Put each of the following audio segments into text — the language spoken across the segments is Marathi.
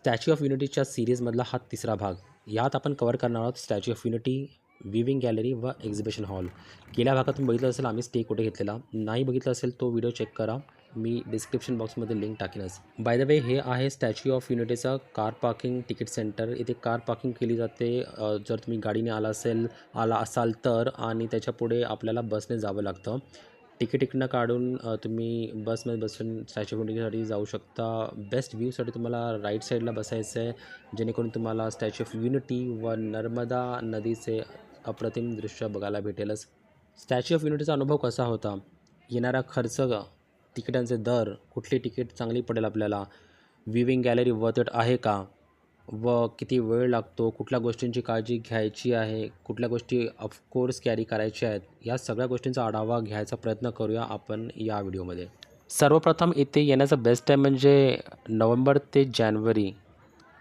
स्टॅच्यू ऑफ युनिटीच्या सिरीजमधला हा तिसरा भाग. यात आपण कवर करणार आहोत Statue of Unity viewing gallery व एक्झिबिशन हॉल गेल्या भागात तुम्ही बघितलं असेल आम्ही स्टे कुठे घेतलेला. नाही बघितलं असेल तो व्हिडिओ चेक करा. मी डिस्क्रिप्शन बॉक्समध्ये लिंक टाकेनच. बाय द वे हे आहे स्टॅच्यू ऑफ युनिटीचं कार पार्किंग तिकीट सेंटर इथे कार पार्किंग केली जाते. जर तुम्ही गाडीने आला असेल आला असाल तर आणि त्याच्यापुढे आपल्याला बसने जावं लागतं. तिकीट इकडनं काढून तुम्ही बसमध्ये बसून स्टॅच्यू ऑफ युनिटीसाठी जाऊ शकता. बेस्ट व्ह्यूसाठी तुम्हाला राईट साईडला बसायचं आहे जेणेकरून तुम्हाला स्टॅच्यू ऑफ युनिटी व नर्मदा नदीचे अप्रतिम दृश्य बघायला भेटेलच. स्टॅच्यू ऑफ युनिटीचा अनुभव कसा होता? येणारा खर्च तिकिटांचे दर कुठली तिकीट चांगली पडेल आपल्याला? विविंग गॅलरी वर्थ इट आहे का? व किती वेळ लागतो कुठल्या गोष्टींची काळजी घ्यायची आहे कुठल्या गोष्टी ऑफकोर्स कॅरी करायच्या आहेत या सगळ्या गोष्टींचा आढावा घ्यायचा प्रयत्न करूया आपण या व्हिडिओमध्ये. सर्वप्रथम इथे येण्याचा बेस्ट टाईम म्हणजे नोव्हेंबर ते जानेवारी.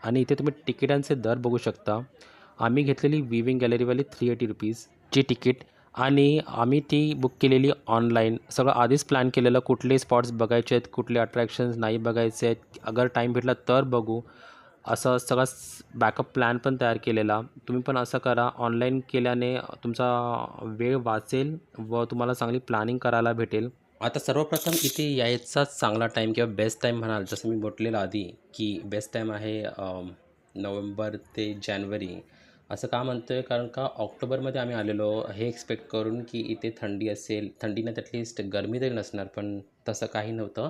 आणि इथे तुम्ही तिकिटांचे दर बघू शकता. आम्ही घेतलेली विविंग गॅलरीवाली थ्री एटी रुपीजची तिकीट आणि आम्ही ती बुक केलेली ऑनलाईन सगळं आधीच प्लॅन केलेलं कुठले स्पॉट्स बघायचे आहेत कुठले अट्रॅक्शन्स नाही बघायचे आहेत. अगर टाईम भेटला तर बघू. असं सगळा बॅकअप प्लॅन पण तयार केलेला. तुम्ही पण असं करा. ऑनलाईन केल्याने तुमचा वेळ वाचेल व तुम्हाला चांगली प्लॅनिंग करायला भेटेल. आता सर्वप्रथम इथे यायचाच चांगला टाईम किंवा बेस्ट टाईम म्हणाल जसं मी म्हटलेलं आधी की बेस्ट टाईम आहे नोव्हेंबर ते जानेवारी. असं का म्हणतो आहे कारण का ऑक्टोबरमध्ये आम्ही आलेलो. हे एक्सपेक्ट करून की इथे थंडी असेल. थंडी नाही ॲटलिस्ट गरमी तरी नसणार पण तसं काही नव्हतं.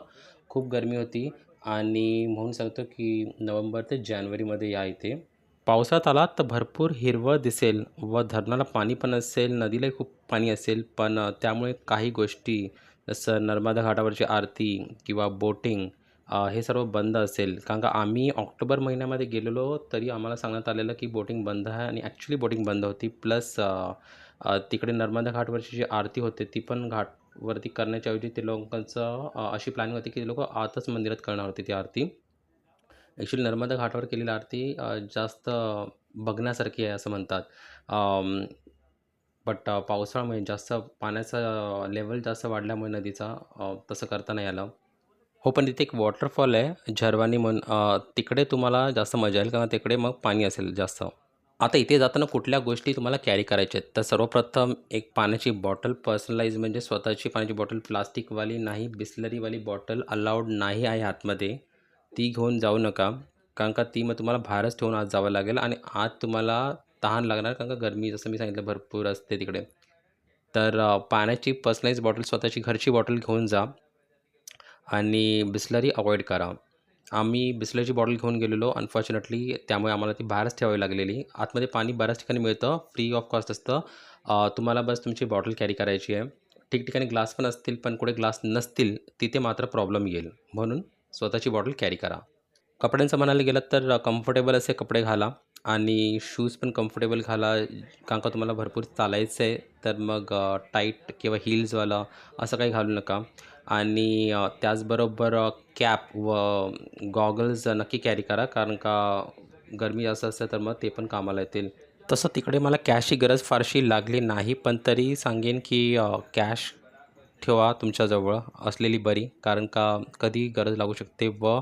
खूप गरमी होती. आणि म्हणून सांगतो की नोव्हेंबर ते जानेवारीमध्ये या इथे. पावसात आला तर भरपूर हिरवळ दिसेल व धरणाला पाणी पण असेल नदीलाही खूप पाणी असेल पण त्यामुळे काही गोष्टी जसं नर्मदा घाटावरची आरती किंवा बोटिंग हे सर्व बंद असेल. कारण का आम्ही ऑक्टोबर महिन्यामध्ये गेलेलो तरी आम्हाला सांगण्यात आलेलं की बोटिंग बंद आहे आणि ॲक्च्युली बोटिंग बंद होती. प्लस तिकडे नर्मदा घाटवरची जी आरती होते ती पण घाट वरती करण्याच्या ऐवजी ते लोकांचं अशी प्लॅनिंग होती की ते लोक आतच मंदिरात करणार होते ती आरती. ॲक्च्युली नर्मदा घाटावर केलेली आरती जास्त बघण्यासारखी आहे असं म्हणतात. बट पावसाळ्यामुळे जास्त पाण्याचा लेवल जास्त वाढल्यामुळे नदीचा तसं करता नाही आलं. हो पण तिथे एक वॉटरफॉल आहे झरवानी म्हण तिकडे तुम्हाला जास्त मजा येईल कारण तिकडे मग पाणी असेल जास्त. आता इथे जाताना कुठल्या गोष्टी तुम्हाला कॅरी करायच्या आहेत? तर सर्वप्रथम एक पाण्याची बॉटल पर्सनलाइज म्हणजे स्वतःची पाण्याची बॉटल प्लास्टिकवाली नाही बिस्लरीवाली बॉटल अलाउड नाही आहे आतमध्ये. ती घेऊन जाऊ नका कारण का ती मग तुम्हाला बाहेरच ठेवून आत जावं लागेल आणि आत तुम्हाला तहान लागणार कारण का गरमी जसं मी सांगितलं भरपूर असते तिकडे. तर पाण्याची पर्सनलाइज बॉटल स्वतःची घरची बॉटल घेऊन जा आणि बिस्लरी अवॉइड करा. आम्ही बिसलेची बॉटल घेऊन गेलेलो. अनफॉर्च्युनेटली त्यामुळे आम्हाला ती बाहेरच ठेवावी लागलेली. आतमध्ये पाणी बऱ्याच ठिकाणी मिळतं. फ्री ऑफ कॉस्ट असतं. तुम्हाला बस तुमची बॉटल कॅरी करायची आहे. ठिकठिकाणी ग्लास पण असतील पण कुठे ग्लास नसतील तिथे मात्र प्रॉब्लेम येईल. म्हणून स्वतःची बॉटल कॅरी करा. कपड्यांचं म्हणायला गेलं तर कम्फर्टेबल असे कपडे घाला आणि शूज पण कम्फर्टेबल घाला. कारण का तुम्हाला भरपूर चालायचं आहे तर मग टाईट किंवा हिल्सवाला असं काही घालू नका. आणि त्याचबरोबर कॅप व गॉगल्स नक्की कॅरी करा. कारण का गरमी जास्त असते तर मग ते पण कामाला येतील. तसं तिकडे मला कॅशची गरज फारशी लागली नाही. पण तरी सांगेन की कॅश ठेवा तुमच्याजवळ. असलेली बरी. कारण का कधी गरज लागू शकते व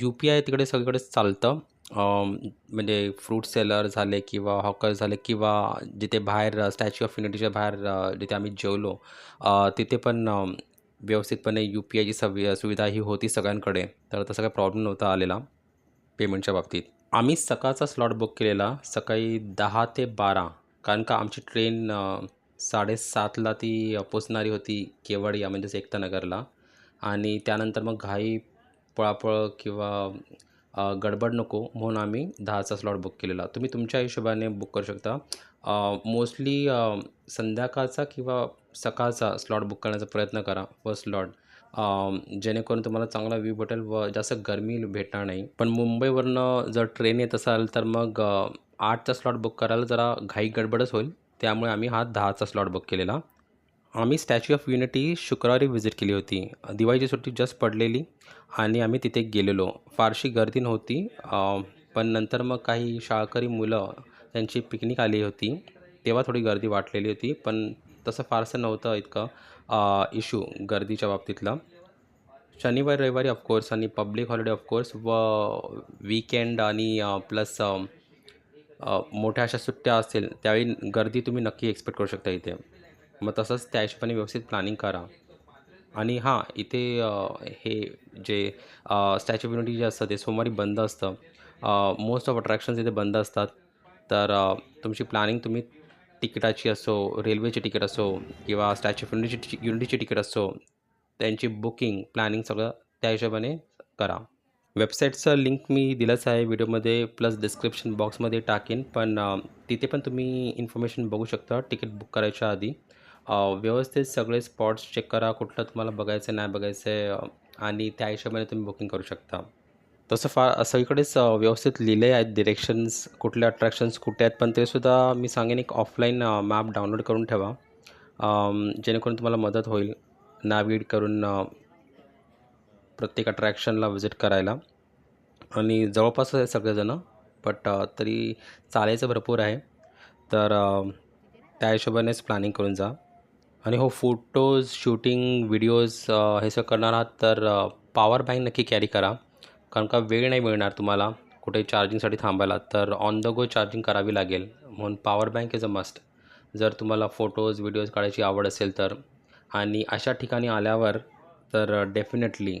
यू पी आय तिकडे सगळीकडे चालतं. म्हणजे फ्रूट सेलर झाले किंवा हॉकर झाले किंवा जिथे बाहेर स्टॅच्यू ऑफ युनिटीच्या बाहेर जिथे आम्ही जेवलो तिथे पण व्यवस्थितपणे यू पी आयची सवि सुविधा ही होती सगळ्यांकडे. तर तसा काही प्रॉब्लेम नव्हता आलेला पेमेंटच्या बाबतीत. आम्ही सकाळचा स्लॉट बुक केलेला सकाळी दहा ते बारा. कारण का आमची ट्रेन साडेसातला ती पोचणारी होती केवडिया म्हणजेच एकतानगरला आणि त्यानंतर मग घाई पळापळ किंवा गडबड नको म्हणून आम्ही दहाचा स्लॉट बुक केलेला. तुम्ही तुमच्या हिशोबाने बुक करू शकता. मोस्टली संध्याकाळचा किंवा सकाळचा स्लॉट बुक करण्याचा प्रयत्न करा फर्स्ट स्लॉट. जेणेकरून तुम्हाला चांगला व्ह्यू भेटेल व जास्त गरमी भेटणार नाही. पण मुंबईवरनं जर ट्रेन येत असाल तर मग आठचा स्लॉट बुक करायला जरा घाई गडबडच होईल. त्यामुळे आम्ही हा दहाचा स्लॉट बुक केलेला. आम्ही स्टॅच्यू ऑफ युनिटी शुक्रवारी व्हिजिट केली होती. दिवाळीची सुट्टी जस्ट पडलेली आणि आम्ही तिथे गेलेलो. फारशी गर्दी नव्हती पण नंतर मग काही शाळकरी मुलं त्यांची पिकनिक आली होती. तेव्हा थोडी गर्दी वाटलेली होती पण तसं फारसं नव्हतं इतकं इशू गर्दीच्या बाबतीतला. शनिवार रविवारी ऑफकोर्स आणि पब्लिक हॉलिडे ऑफकोर्स व वीकेंड आणि प्लस मोठ्या अशा सुट्ट्या असतील त्यावेळी गर्दी तुम्ही नक्की एक्सपेक्ट करू शकता इथे. मग तसंच त्या हिशोबाने व्यवस्थित प्लॅनिंग करा. आणि हां इथे हे जे स्टॅच्यू ऑफ युनिटी जे असतं ते सोमवारी बंद असतं. मोस्ट ऑफ अट्रॅक्शन्स इथे बंद असतात. तर तुमची प्लॅनिंग तुम्ही तिकिटाची असो रेल्वेची तिकीट असो किंवा स्टॅच्यू ऑफ युनिटीची युनिटीची तिकीट असो त्यांची बुकिंग प्लॅनिंग सगळं त्या हिशोबाने करा. वेबसाईटचं लिंक मी दिलंच आहे व्हिडिओमध्ये प्लस डिस्क्रिप्शन बॉक्समध्ये टाकेन पण तिथे पण तुम्ही इन्फॉर्मेशन बघू शकता तिकीट बुक करायच्या आधी. व्यवस्थित सगळे स्पॉट्स चेक करा कुठलं तुम्हाला बघायचं नाही बघायचं आहे आणि त्या हिशोबाने तुम्ही बुकिंग करू शकता. तसं फार सगळीकडेच व्यवस्थित लिहिले आहेत डिरेक्शन्स कुठले अट्रॅक्शन्स कुठे आहेत पण तरीसुद्धा मी सांगेन एक ऑफलाईन मॅप डाउनलोड करून ठेवा. जेणेकरून तुम्हाला मदत होईल नॅविगेट करून प्रत्येक अट्रॅक्शनला व्हिजिट करायला. आणि जवळपास आहे सगळेजणं बट तरी चालायचं भरपूर आहे. तर त्या हिशोबानेच प्लॅनिंग करून जा. आणि हो फोटोज शूटिंग व्हिडिओज हे सगळं करणार आहात तर पॉवर बँक नक्की कॅरी करा. कारण का वेळ नाही मिळणार तुम्हाला कुठे चार्जिंगसाठी थांबायला तर ऑन द गो चार्जिंग करावी लागेल. म्हणून power bank is a must जर तुम्हाला फोटोज व्हिडिओज काढायची आवड असेल तर. आणि अशा ठिकाणी आल्यावर तर डेफिनेटली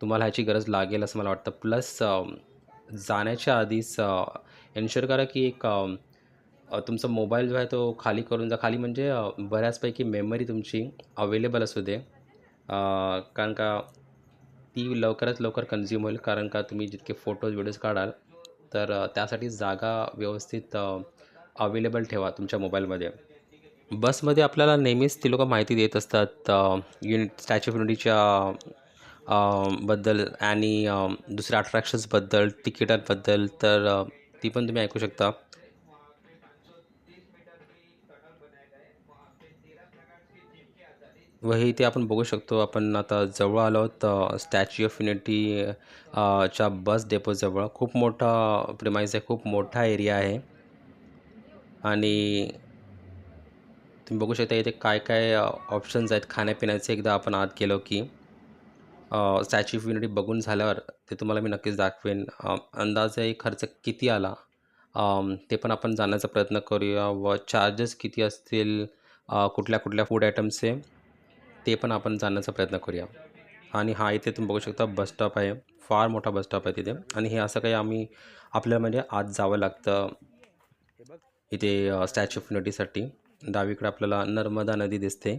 तुम्हाला ह्याची गरज लागेल असं मला वाटतं. प्लस जाण्याच्या आधीच एन्श्युअर करा की एक तुमचा मोबाईल जो आहे तो खाली करून जा. खाली म्हणजे बऱ्याचपैकी मेमरी तुमची अवेलेबल असू दे. कारण का ती लवकरात लवकर कन्झ्युम होईल कारण का तुम्ही जितके फोटोज व्हिडिओज काढाल तर त्यासाठी जागा व्यवस्थित अवेलेबल ठेवा तुमच्या मोबाईलमध्ये बसमध्ये आपल्याला नेहमीच ती लोकं माहिती देत असतात युनिट स्टॅच्यू ऑफ युनिटीच्या बद्दल आणि दुसऱ्या अट्रॅक्शन्सबद्दल तिकिटांबद्दल तर ती पण तुम्ही ऐकू शकता. व हे इथे आपण बघू शकतो. आपण आता जवळ आलो आहोत स्टॅच्यू ऑफ युनिटी च्या बस डेपोजवळ खूप मोठा प्रिमाइस आहे खूप मोठा एरिया आहे. आणि तुम्ही बघू शकता इथे काय काय ऑप्शन्स आहेत खाण्यापिण्याचे. एकदा आपण आत गेलो की स्टॅच्यू ऑफ युनिटी बघून झाल्यावर ते तुम्हाला मी नक्कीच दाखवेन. अंदाजे खर्च किती आला? ते पण आपण जाण्याचा प्रयत्न करूया. व चार्जेस किती असतील? कुठल्या कुठल्या फूड आयटम्सचे ते पण आपण जाण्याचा प्रयत्न करूया. आणि हा इथे तुम्ही बघू शकता बस स्टॉप आहे. फार मोठा बस स्टॉप आहे तिथे. आणि हे असं काही आम्ही आपल्याला म्हणजे आत जावं लागतं. इथे स्टॅच्यू ऑफ युनिटीसाठी. डावीकडे आपल्याला नर्मदा नदी दिसते.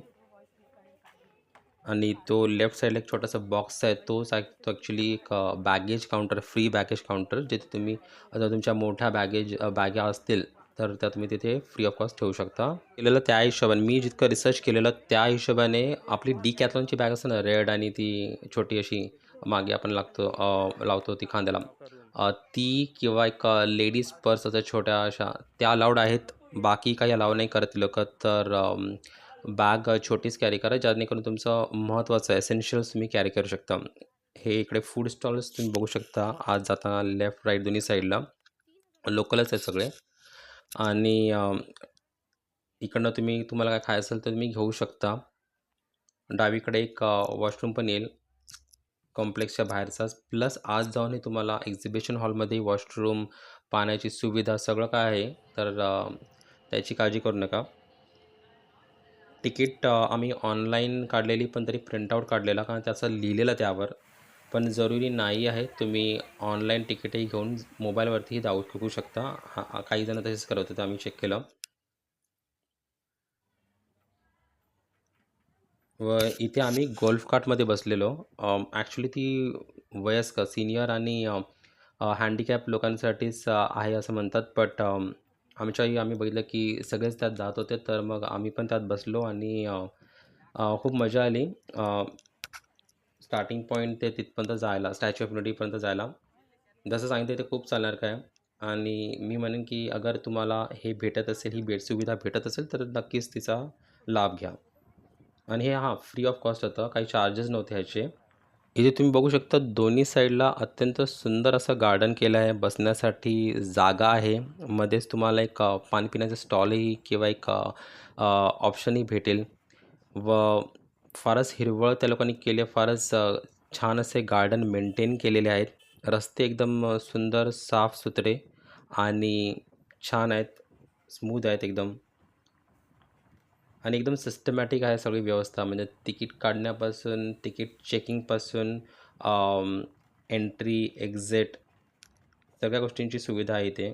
आणि तो लेफ्ट साईडला एक छोटासा बॉक्स आहे. तोच तो ॲक्च्युली एक baggage counter free baggage counter जिथे तुम्ही जर तुमच्या मोठ्या बॅगेज बॅगा असतील तर त्या तुम्ही तिथे फ्री ऑफ कॉस्ट ठेवू शकता. केलेलं त्या हिशोबाने मी जितकं रिसर्च केलेलं त्या हिशोबाने आपली डी कॅथलॉनची बॅग असते ना रेड आणि ती छोटी अशी मागे आपण लागतो लावतो ती खांद्याला. ती किंवा एक लेडीज पर्स असं छोट्या अशा त्या अलाउड आहेत. बाकी काही अलाव नाही करत लोक तर बॅग छोटीच कॅरी करा जेणेकरून तुमचं महत्त्वाचं एसेन्शियल्स तुम्ही कॅरी करू शकता. हे इकडे फूड स्टॉल्स तुम्ही बघू शकता. आज जाताना लेफ्ट राईट दोन्ही साईडला लोकलच आहेत सगळे. आणि इकडनं तुम्ही तुम्हाला काय खायचं असेल तर तुम्ही घेऊ शकता. डावीकडे एक वॉशरूम पण येईल. कॉम्प्लेक्सच्या बाहेरचाच प्लस आज जाऊनही तुम्हाला एक्झिबिशन हॉलमध्ये वॉशरूम पाण्याची सुविधा सगळं काय आहे तर त्याची काळजी करू नका. तिकीट आम्ही ऑनलाईन काढलेली पण तरी प्रिंटआउट काढलेला कारण त्याचं लिहिलेलं त्यावर. पण जरुरी नाही आहे. तुम्ही ऑनलाईन तिकीटही घेऊन मोबाईलवरतीही दाऊ शकू शकता. हा काही जण तसेच करत होते. आम्ही चेक केलं. व इथे आम्ही गोल्फ कार्टमध्ये बसलेलो. ॲक्च्युली ती वयस्क सिनियर आणि हँडिकॅप लोकांसाठीच आहे असं म्हणतात. बट आमच्याही आम्ही बघितलं की सगळेच त्यात जात होते. तर मग आम्ही पण त्यात बसलो आणि खूप मजा आली. स्टार्टिंग पॉईंट ते तिथपर्यंत जायला स्टॅच्यू ऑफ युनिटीपर्यंत जायला. जसं सांगितलं ते खूप चालणार काय. आणि मी म्हणेन की अगर तुम्हाला हे भेटत असेल ही बेड सुविधा भेटत असेल तर नक्कीच तिचा लाभ घ्या. आणि हे हां फ्री ऑफ कॉस्ट होतं काही चार्जेस नव्हते ह्याचे. इथे तुम्ही बघू शकता दोन्ही साईडला अत्यंत सुंदर असं गार्डन केलं आहे बसण्यासाठी जागा आहे. मध्येच तुम्हाला एक पाणी पिण्याचं स्टॉलही किंवा एक ऑप्शनही भेटेल. व फारच हिरवळ त्या लोकांनी केले फारच छान असे गार्डन मेंटेन केलेले आहेत. रस्ते एकदम सुंदर साफसुथरे आणि छान आहेत. स्मूथ आहेत एकदम. आणि एकदम सिस्टमॅटिक आहे सगळी व्यवस्था. म्हणजे तिकीट काढण्यापासून तिकीट चेकिंगपासून एंट्री एक्झिट सगळ्या गोष्टींची सुविधा आहे इथे.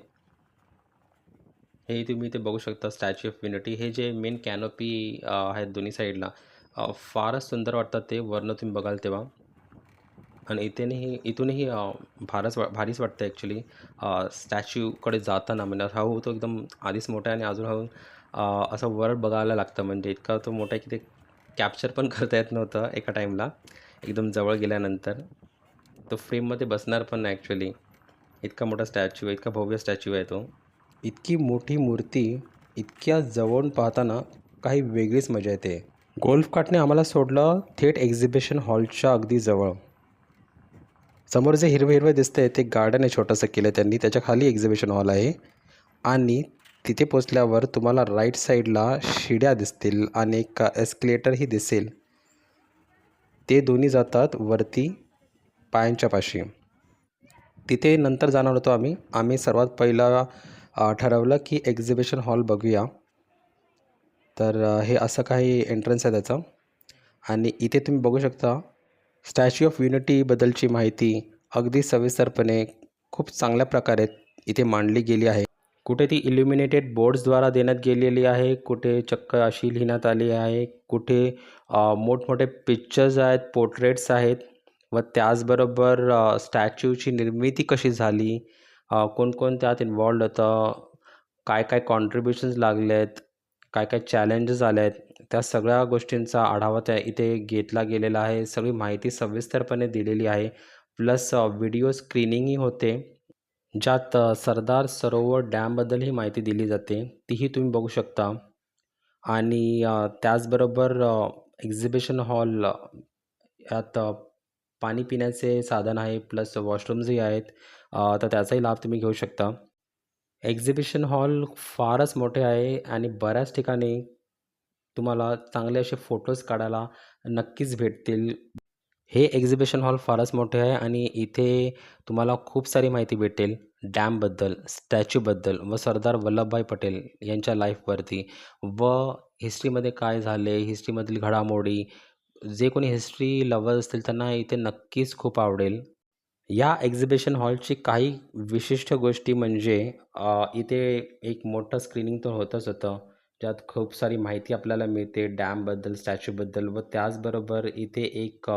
हे तुम्ही इथे बघू शकता. स्टॅच्यू ऑफ युनिटी हे जे मेन कॅनोपी आहेत दोन्ही साईडला फारच सुंदर वाटतात ते वरनं तुम्ही बघाल तेव्हा. आणि इथेनेही इथूनही फारच वा भारीच वाटतं ॲक्च्युली स्टॅच्यूकडे जाताना म्हणजे हळूहळू होतो एकदम आधीच मोठा आहे आणि अजून हळू असं वर बघायला लागतं. म्हणजे इतका तो मोठा आहे की ते कॅप्चर पण करता येत नव्हतं एका टाईमला एकदम जवळ गेल्यानंतर. तो फ्रेममध्ये बसणार पण नाही ॲक्च्युली इतका मोठा स्टॅच्यू आहे इतका भव्य स्टॅच्यू आहे तो. इतकी मोठी मूर्ती इतक्या जवळून पाहताना काही वेगळीच मजा येते. गोल्फ कार्टने आम्हाला सोडलं थेट एक्झिबिशन हॉलच्या अगदी जवळ. समोर जे हिरवे हिरवे आहे ते गार्डन आहे छोटंसं केलं त्यांनी त्याच्याखाली एक्झिबिशन हॉल आहे. आणि तिथे पोचल्यावर तुम्हाला राईट साईडला शिड्या दिसतील आणि एक एस्केलेटरही दिसेल. ते दोन्ही जातात वरती पायांच्या पाशी. तिथे नंतर जाणार होतो आम्ही. आम्ही सर्वात पहिला ठरवलं की एक्झिबिशन हॉल बघूया. तर हे असं काही एंट्रन्स आहे त्याचं. आणि इथे तुम्ही बघू शकता स्टॅच्यू ऑफ युनिटीबद्दलची माहिती अगदी सविस्तरपणे खूप चांगल्या प्रकारे इथे मांडली गेली आहे. कुठे ती इल्युमिनेटेड बोर्ड्सद्वारा देण्यात गेलेली आहे कुठे चक्क अशी लिहिण्यात आली आहे कुठे मोठमोठे पिक्चर्स आहेत पोर्ट्रेट्स आहेत व त्याचबरोबर स्टॅच्यूची निर्मिती कशी झाली कोणकोण त्यात इन्वॉल्ड होतं काय काय कॉन्ट्रीब्युशन्स लागले आहेत काय काय चॅलेंजेस आले आहेत त्या सगळ्या गोष्टींचा आढावा त्या इथे घेतला गेलेला आहे. सगळी माहिती सविस्तरपणे दिलेली आहे. प्लस व्हिडिओ स्क्रीनिंगही होते ज्यात सरदार सरोवर डॅमबद्दल ही माहिती दिली जाते. तीही तुम्ही बघू शकता. आणि त्याचबरोबर एक्झिबिशन हॉल यात पाणी पिण्याचे साधन आहे. प्लस वॉशरूम्सही आहेत. तर त्याचाही लाभ तुम्ही घेऊ शकता. एक्झिबिशन हॉल फारच मोठे आहे आणि बऱ्याच ठिकाणी तुम्हाला चांगले असे फोटोज काढायला नक्कीच भेटतील. हे एक्झिबिशन हॉल फारच मोठे आहे आणि इथे तुम्हाला खूप सारी माहिती भेटेल. डॅमबद्दल स्टॅच्यूबद्दल व सरदार वल्लभभाई पटेल यांच्या लाईफवरती व हिस्ट्रीमध्ये काय झाले हिस्ट्रीमधील घडामोडी जे कोणी हिस्ट्री लवर असतील त्यांना इथे नक्कीच खूप आवडेल. या एक्झिबिशन हॉलची काही विशिष्ट गोष्टी म्हणजे इथे एक मोठं स्क्रीनिंग तर होतंच होतं. ज्यात खूप सारी माहिती आपल्याला मिळते डॅमबद्दल स्टॅच्यूबद्दल व त्याचबरोबर इथे एक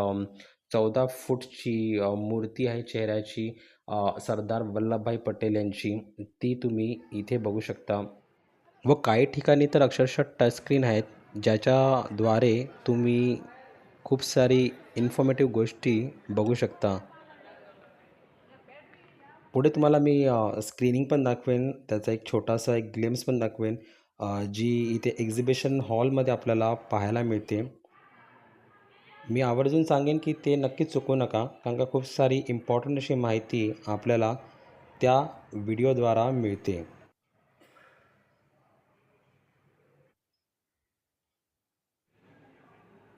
चौदा फूटची मूर्ती आहे चेहऱ्याची सरदार वल्लभभाई पटेल यांची. ती तुम्ही इथे बघू शकता. व काही ठिकाणी तर अक्षरशः टचस्क्रीन आहेत ज्याच्याद्वारे तुम्ही खूप सारी इन्फॉर्मेटिव्ह गोष्टी बघू शकता. पुढे तुम्हाला मी स्क्रीनिंग पण दाखवेन त्याचा एक छोटासा एक ग्लिम्स पण दाखवेन जी इथे एक्झिबिशन हॉलमध्ये आपल्याला पाहायला मिळते. मी आवर्जून सांगेन की ते नक्की चुकू नका कारण का खूप सारी इम्पॉर्टंट अशी माहिती आपल्याला त्या व्हिडिओद्वारा मिळते.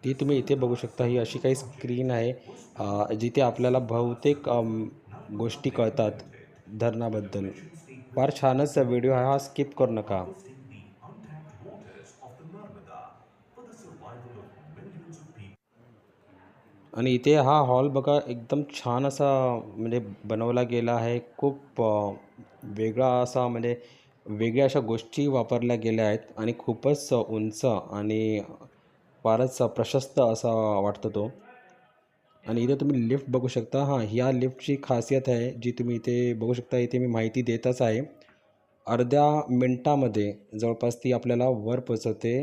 ती तुम्ही इथे बघू शकता ही अशी काही स्क्रीन आहे जिथे आपल्याला बहुतेक गोष्टी कळतात धरणाबद्दल. फार छानच व्हिडिओ हा स्किप करू नका. आणि इथे हा हॉल बघा एकदम छान असा म्हणजे बनवला गेला आहे. खूप वेगळा असा म्हणजे वेगळ्या अशा गोष्टी वापरल्या गेल्या आहेत आणि खूपच उंच आणि फारच प्रशस्त असा वाटतो तो. आणि इथे तुम्ही लिफ्ट बघू शकता. हां ह्या लिफ्टची खासियत आहे जी तुम्ही इथे बघू शकता. इथे मी माहिती देतच आहे. अर्ध्या मिनटामध्ये जवळपास ती आपल्याला वर पोचवते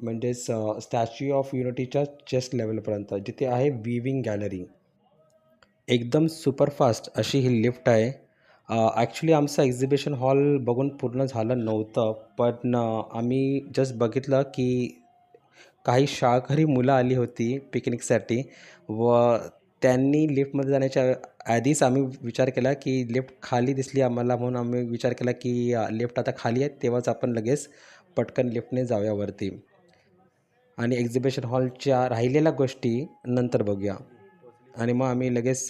म्हणजेच स्टॅच्यू ऑफ युनिटीच्या चेस्ट लेवलपर्यंत जिथे आहे विविंग गॅलरी एकदम सुपरफास्ट अशी ही लिफ्ट आहे. ॲक्च्युली आमचं एक्झिबिशन हॉल बघून पूर्ण झालं नव्हतं. पण आम्ही जस्ट बघितलं की काही शाकाहारी मुलं आली होती पिकनिकसाठी व त्यांनी लिफ्टमध्ये जाण्याच्या आधीच आम्ही विचार केला की लिफ्ट खाली दिसली आम्हाला म्हणून आम्ही विचार केला की लिफ्ट आता खाली आहे तेव्हाच आपण लगेच पटकन लिफ्टने जाऊया वरती. आणि एक्झिबिशन हॉलच्या राहिलेल्या गोष्टी नंतर बघूया. आणि मग आम्ही लगेच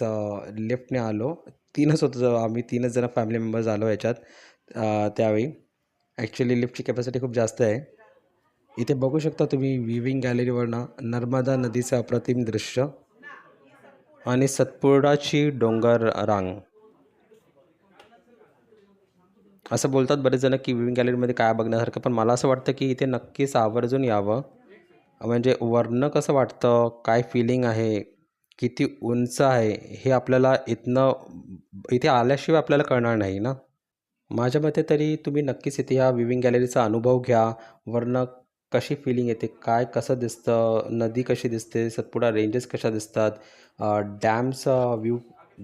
लिफ्टने आलो. तीनच होतो आम्ही तीनच जण फॅमिली मेंबर्स आलो याच्यात त्यावेळी. ॲक्च्युली लिफ्टची कॅपॅसिटी खूप जास्त आहे. इथे बघू शकता तुम्ही विविंग गॅलरीवरनं नर्मदा नदीचं अप्रतिम दृश्य आणि सतपुडाची डोंगर रांग. असं बोलतात बरेच जण की विविंग गॅलरीमध्ये काय बघण्यासारखं पण मला असं वाटतं की इथे नक्कीच आवर्जून यावं. म्हणजे वर्ण कसं वाटतं काय फिलिंग आहे किती उंच आहे हे आपल्याला इथनं इथे आल्याशिवाय आपल्याला कळणार नाही ना. माझ्या मते तरी तुम्ही नक्कीच इथे या विविंग गॅलरीचा अनुभव घ्या. वर्ण कशी फिलिंग येते? काय कसं दिसतं? नदी कशी दिसते? सतपुडा रेंजेस कशा दिसतात? डॅमचा व्ह्यू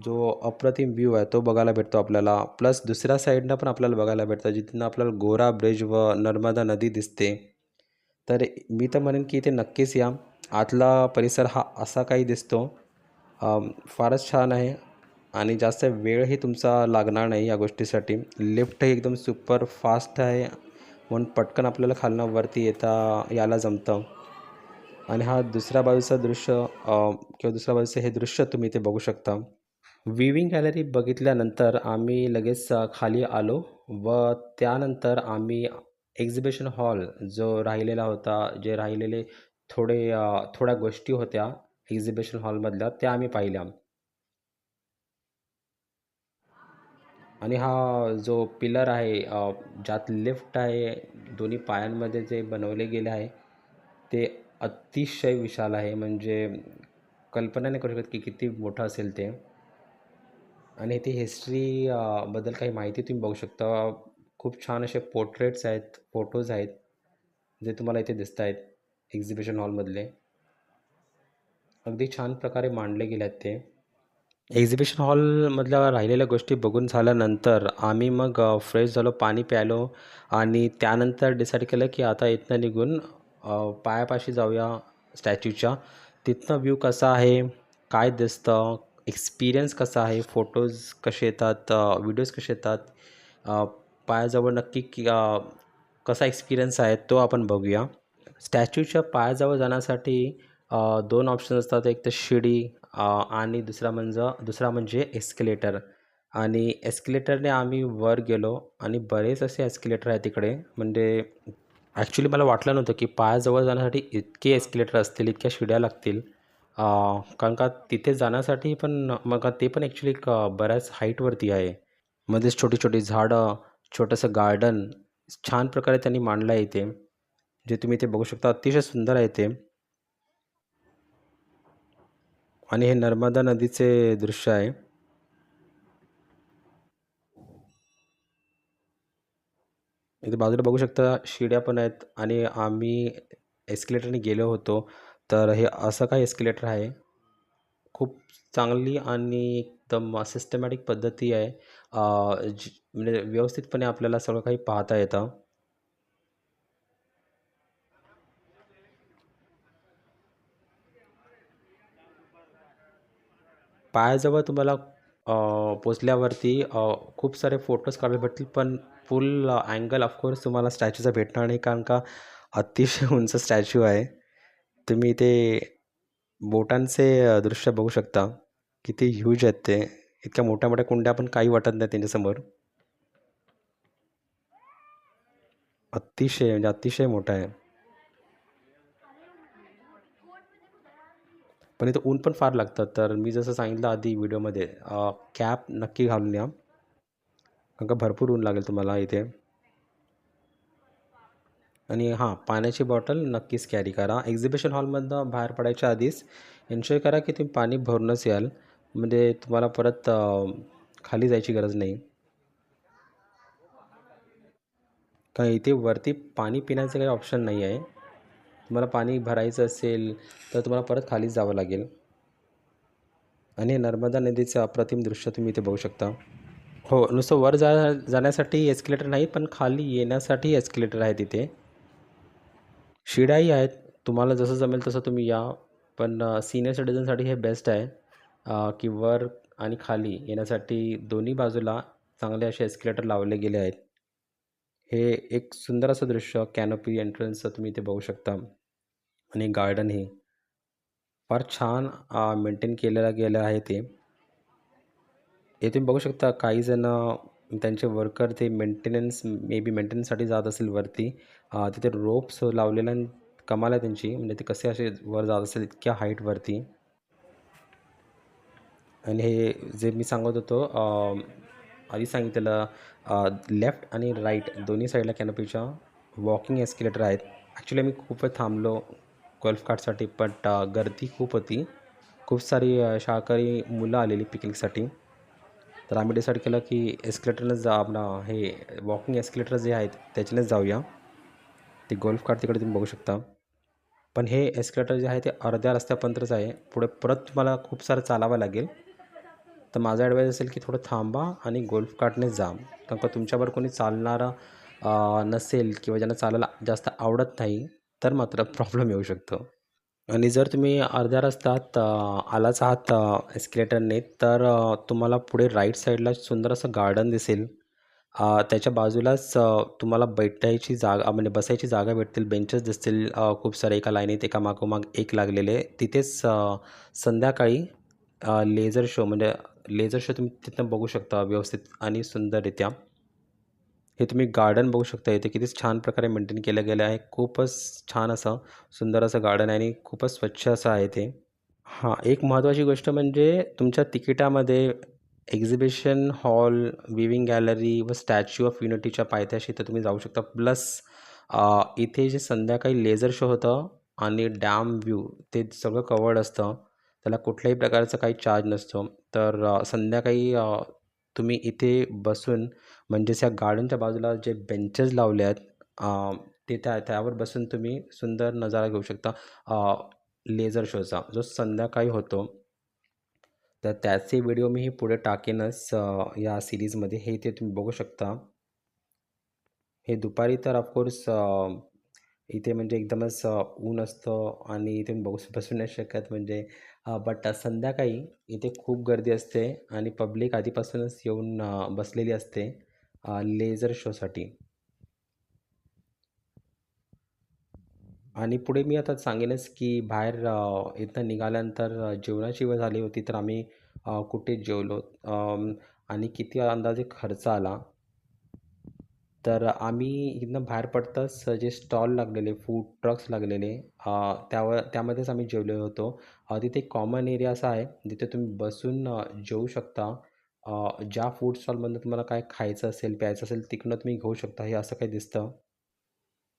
जो अप्रतिम व्ह्यू आहे तो बघायला भेटतो आपल्याला. प्लस दुसऱ्या साईडनं पण आपल्याला बघायला भेटतं जिथून आपल्याला गोरा ब्रिज व नर्मदा नदी दिसते. तर मी तर म्हणेन की इथे नक्कीच या. आतला परिसर हा असा काही दिसतो. फारच छान आहे. आणि जास्त वेळही तुमचा लागणार नाही या गोष्टीसाठी. लिफ्टही एकदम सुपर फास्ट आहे. म्हणून पटकन आपल्याला खालनं वरती येता यायला जमतं. आणि हा दुसऱ्या बाजूचं दृश्य किंवा दुसऱ्या बाजूचं हे दृश्य तुम्ही इथे बघू शकता. विविंग गॅलरी बघितल्यानंतर आम्ही लगेच खाली आलो व त्यानंतर आम्ही एक्झिबिशन हॉल जो राहिलेला होता जे राहिलेले थोडे थोड्या गोष्टी होत्या एक्झिबिशन हॉलमधल्या त्या आम्ही पाहिल्या. आणि हा जो पिलर आहे ज्यात लिफ्ट आहे दोन्ही पायांमध्ये जे बनवले गेले आहे ते अतिशय विशाल आहे. म्हणजे कल्पना नाही करू शकत की किती मोठं असेल ते. आणि इथे हिस्ट्री बद्दल काही माहिती तुम्ही बघू शकता. खूप छान असे पोर्ट्रेट्स आहेत फोटोज आहेत जे तुम्हाला इथे दिसत आहेत एक्झिबिशन हॉलमधले अगदी छान प्रकारे मांडले गेले आहेत ते. एक्झिबिशन हॉलमधल्या राहिलेल्या गोष्टी बघून झाल्यानंतर आम्ही मग फ्रेश झालो पाणी प्यायलो आणि त्यानंतर डिसाईड केलं की आता इथनं निघून पायापाशी जाऊया स्टॅच्यूच्या. तिथनं व्ह्यू कसा आहे? काय दिसतं? एक्सपिरियन्स कसा आहे? फोटोज कसे येतात? व्हिडिओज कसे येतात? पायाजवळ नक्की की कसा एक्सपिरियन्स आहे तो आपण बघूया. स्टॅच्यूच्या पायाजवळ जाण्यासाठी दोन ऑप्शन असतात. एक तर शिडी आणि दुसरा म्हणजे दुसरा म्हणजे एस्केलेटर आणि एस्केलेटरने आम्ही वर गेलो आणि बरेच असे एस्केलेटर आहे तिकडे. म्हणजे ॲक्च्युली मला वाटलं नव्हतं की पायाजवळ जाण्यासाठी इतके एस्केलेटर असतील इतक्या शिड्या लागतील. कारण का तिथे जाण्यासाठी पण मग ते पण ॲक्च्युली बऱ्याच हाईटवरती आहे. मध्येच छोटी छोटी झाडं छोटंसं गार्डन छान प्रकारे त्यांनी मांडलं आहे इथे. जे तुम्ही इथे बघू शकता अतिशय सुंदर आहे ते आणि हे नर्मदा नदीचे दृश्य आहे. इथे बाजूला बघू शकता शिड्या पण आहेत आणि आम्ही एस्किलेटरने गेलो होतो. तर हे असं काही एस्किलेटर आहे. खूप चांगली आणि एकदम सिस्टमॅटिक पद्धती आहे. जी म्हणजे व्यवस्थितपणे आपल्याला सगळं काही पाहता येतं. पायाजवळ तुम्हाला पोचल्यावरती खूप सारे फोटोज काढायला भेटतील पण फुल अँगल ऑफकोर्स तुम्हाला स्टॅच्यूचा भेटणार नाही कारण का अतिशय उंच स्टॅच्यू आहे. तुम्ही ते बोटांचे दृश्य बघू शकता. किती ह्यूज आहेत ते. इतक्या मोठ्या मोठ्या कुंड्या पण काही वाटत नाही त्यांच्यासमोर. अतिशय म्हणजे अतिशय मोठा आहे. पण इथं ऊन पण फार लागतं. तर मी जसं सांगितलं आधी व्हिडिओमध्ये कॅप नक्की घालून या. कारण का भरपूर ऊन लागेल तुम्हाला इथे. आणि हां पाण्याची बॉटल नक्कीच कॅरी. करा एक्झिबिशन हॉलमधनं बाहेर पडायच्या आधीच एन्शॉय करा की तुम्ही पाणी भरूनच याल. म्हणजे तुम्हाला परत खाली जायची गरज नाही. कारण इथे वरती पाणी पिण्याचं काही ऑप्शन नाही आहे तुम्हाला पाणी भरायचं असेल तर तुम्हाला परत खालीच जावं लागेल. आणि हे नर्मदा नदीचं अप्रतिम दृश्य तुम्ही इथे बघू शकता. हो नुसतं वर जा जाण्यासाठी एस्केलेटर नाही पण खाली येण्यासाठी एस्केलेटर आहे तिथे शिड्याही आहेत. तुम्हाला जसं जमेल तसं तुम्ही या. पण सिनियर सिटीजनसाठी हे बेस्ट आहे. की वर आणि खाली येण्यासाठी दोन्ही बाजूला चांगले असे एस्केलेटर लावले गेले आहेत. हे एक सुंदर असं दृश्य कॅनोपी एंट्रन्सचं तुम्ही इथे बघू शकता. आणि गार्डन हे. फार छान मेंटेन केलेलं गेलं आहे ते. हे तुम्ही बघू शकता काही जण त्यांचे वर्कर ते मेंटेनन्स मे बी मेंटेनन्ससाठी जात असेल वरती. तिथे रोप्स लावलेल्या कमाल आहे त्यांची. म्हणजे ते कसे असे वर जात असेल इतक्या हाईटवरती आणि हे जे मी सांगत होतो आधी सांगितलेलं लेफ्ट आणि राईट दोन्ही साईडला कॅनोपीच्या वॉकिंग एस्किलेटर आहेत. ॲक्च्युली आम्ही खूप वेळ थांबलो गोल्फ कार्टसाठी बट गर्दी खूप होती. खूप सारी शाकाहारी मुलं आलेली पिकनिकसाठी तर आम्ही डिसाईड केलं की एस्केलेटरनंच जा आपला हे वॉकिंग एस्केलेटर जे आहेत त्याच्यानेच जाऊया. ते गोल्फ कार्ट तिकडे तुम्ही बघू शकता. पण हे एस्केलेटर जे आहे ते अर्ध्या रस्त्यापर्यंतच आहे. पुढे परत तुम्हाला खूप सारं चालावं लागेल. तर माझा ॲडवाईस असेल की थोडं थांबा आणि गोल्फ कार्टने जा. कारण का तुमच्यावर कोणी चालणारा नसेल किंवा ज्यांना चालायला जास्त आवडत नाही तर मात्र प्रॉब्लेम येऊ शकतो. आणि जर तुम्ही अर्ध्या रस्त्यात आलाच आहात एस्केलेटरने तर तुम्हाला पुढे राईट साईडला सुंदर असं गार्डन दिसेल. त्याच्या बाजूलाच तुम्हाला बैठायची जागा म्हणजे बसायची जागा भेटतील बेंचेस दिसतील खूप सारे एका लाईनीत एका मागोमाग एक लागलेले. तिथेच संध्याकाळी लेझर शो म्हणजे लेझर शो तुम्ही तिथं बघू शकता व्यवस्थित आणि सुंदररित्या. हे तुम्ही गार्डन बघू शकता. इथे किती छान प्रकारे मेंटेन केलं गेलं आहे. खूपच छान असं सुंदर असं गार्डन आहे आणि खूपच स्वच्छ असं आहे ते. हां एक महत्त्वाची गोष्ट म्हणजे तुमच्या तिकिटामध्ये एक्झिबिशन हॉल विविंग गॅलरी व स्टॅच्यू ऑफ युनिटीच्या पायथ्याशी तर तुम्ही जाऊ शकता. प्लस इथे जे संध्याकाळी लेझर शो होतं आणि डॅम व्ह्यू ते सगळं कवर्ड असतं. त्याला कुठल्याही प्रकारचा काही चार्ज नसतो. तर संध्याकाळी तुम्ही इथे बसून म्हणजेच या गार्डनच्या बाजूला जे बेंचेस लावले आहेत ते त्या त्यावर बसून तुम्ही सुंदर नजारा घेऊ शकता लेझर शोचा जो संध्याकाळी होतो. तर त्याचे व्हिडिओ मी पुढे टाकेनच या सिरीजमध्ये हे ते तुम्ही बघू शकता. हे दुपारी तर ऑफकोर्स इथे म्हणजे एकदमच ऊन असतं आणि इथे बघू बसू नाही शकत म्हणजे बट संध्याकाळी इथे खूप गर्दी असते आणि पब्लिक आधीपासूनच येऊन बसलेली असते. लेझर शोसाठी आणि पुढे मी आता सांगेनच की बाहेर इथं इथनं निघाल्यानंतर जेवणाची वेळ झाली होती तर आम्ही कुठे जेवलो? आणि किती अंदाजे खर्च आला? तर आम्ही इथनं बाहेर पडताच जे स्टॉल लागलेले फूड ट्रक्स लागलेले त्यावर त्यामध्येच आम्ही जेवलेलो होतो. तिथे कॉमन एरिया असा आहे जिथे तुम्ही बसून जेवू शकता. ज्या फूड स्टॉलमधनं तुम्हाला काय खायचं असेल प्यायचं असेल तिकडनं तुम्ही घेऊ शकता. हे असं काही दिसतं.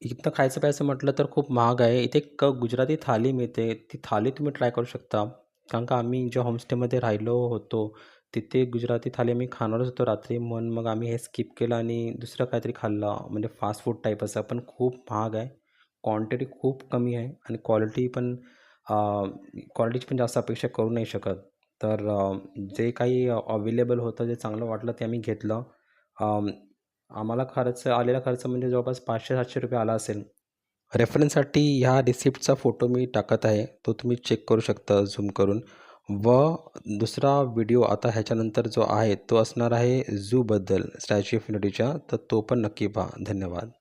इथं खायचं प्यायचं म्हटलं तर खूप महाग आहे. इथे एक गुजराती थाली मिळते. ती थाली तुम्ही ट्राय करू शकता. कारण का आम्ही ज्या होमस्टेमध्ये राहिलो होतो तिथे गुजराती थाली आम्ही खाणारच होतो रात्री. म्हणून मग आम्ही हे स्किप केलं आणि दुसरं काहीतरी खाल्लं. म्हणजे फास्ट फूड टाईप असं. पण खूप महाग आहे. क्वांटिटी खूप कमी आहे. आणि क्वालिटी पण क्वालिटीची पण जास्त अपेक्षा करू नाही शकत. तर जे काही अवेलेबल होतं जे चांगलं वाटलं ते आम्ही घेतलं. आम्हाला खर्च आलेला खर्च म्हणजे जवळपास पाचशे सातशे रुपये आला असेल. रेफरन्ससाठी ह्या रिसिप्टचा फोटो मी टाकत आहे. तो तुम्ही चेक करू शकता झूम करून. व दुसरा व्हिडिओ आता ह्याच्यानंतर जो आहे तो असणार आहे झूबद्दल स्टॅच्यू ऑफ युनिटीच्या तर तो पण नक्की पहा. धन्यवाद.